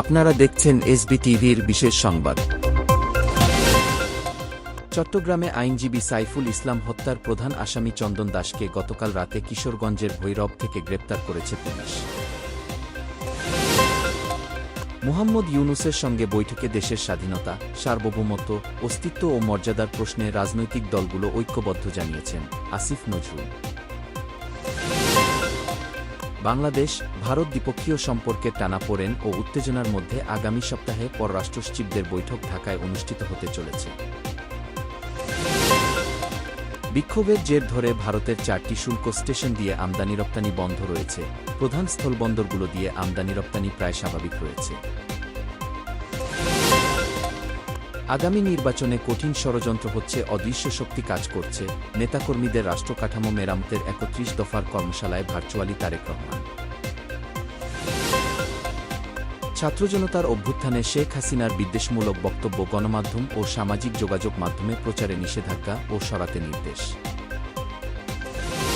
আপনারা দেখছেন এসবি টিভির বিশেষ সংবাদ। চট্টগ্রামে আইনজীবী সাইফুল ইসলাম হত্যার প্রধান আসামি চন্দন দাসকে গতকাল রাতে কিশোরগঞ্জের ভৈরব থেকে গ্রেপ্তার করেছে পুলিশ। মোহাম্মদ ইউনুসের সঙ্গে বৈঠকে দেশের স্বাধীনতা, সার্বভৌমত্ব, অস্তিত্ব ও মর্যাদার প্রশ্নে রাজনৈতিক দলগুলো ঐক্যবদ্ধ জানিয়েছেন আসিফ নজরুল। বাংলাদেশ, ভারত দ্বিপক্ষীয় সম্পর্কের টানাপোড়েন ও উত্তেজনার মধ্যে আগামী সপ্তাহে পররাষ্ট্র সচিবদের বৈঠক ঢাকায় অনুষ্ঠিত হতে চলেছে। বিক্ষোভের জের ধরে ভারতের চারটি শুল্ক স্টেশন দিয়ে আমদানি রপ্তানি বন্ধ রয়েছে। প্রধান স্থলবন্দরগুলো দিয়ে আমদানি রপ্তানি প্রায় স্বাভাবিক রয়েছে। আগামী নির্বাচনে কঠিন ষড়যন্ত্র হচ্ছে, অদৃশ্য শক্তি কাজ করছে, নেতাকর্মীদের রাষ্ট্রকাঠামো মেরামতের একত্রিশ দফার কর্মশালায় ভার্চুয়ালি তারেক রহমান। ছাত্রজনতার অভ্যুত্থানে শেখ হাসিনার বিদ্বেষমূলক বক্তব্য গণমাধ্যম ও সামাজিক যোগাযোগ মাধ্যমে প্রচারে নিষেধাজ্ঞা ও সরাতে নির্দেশ।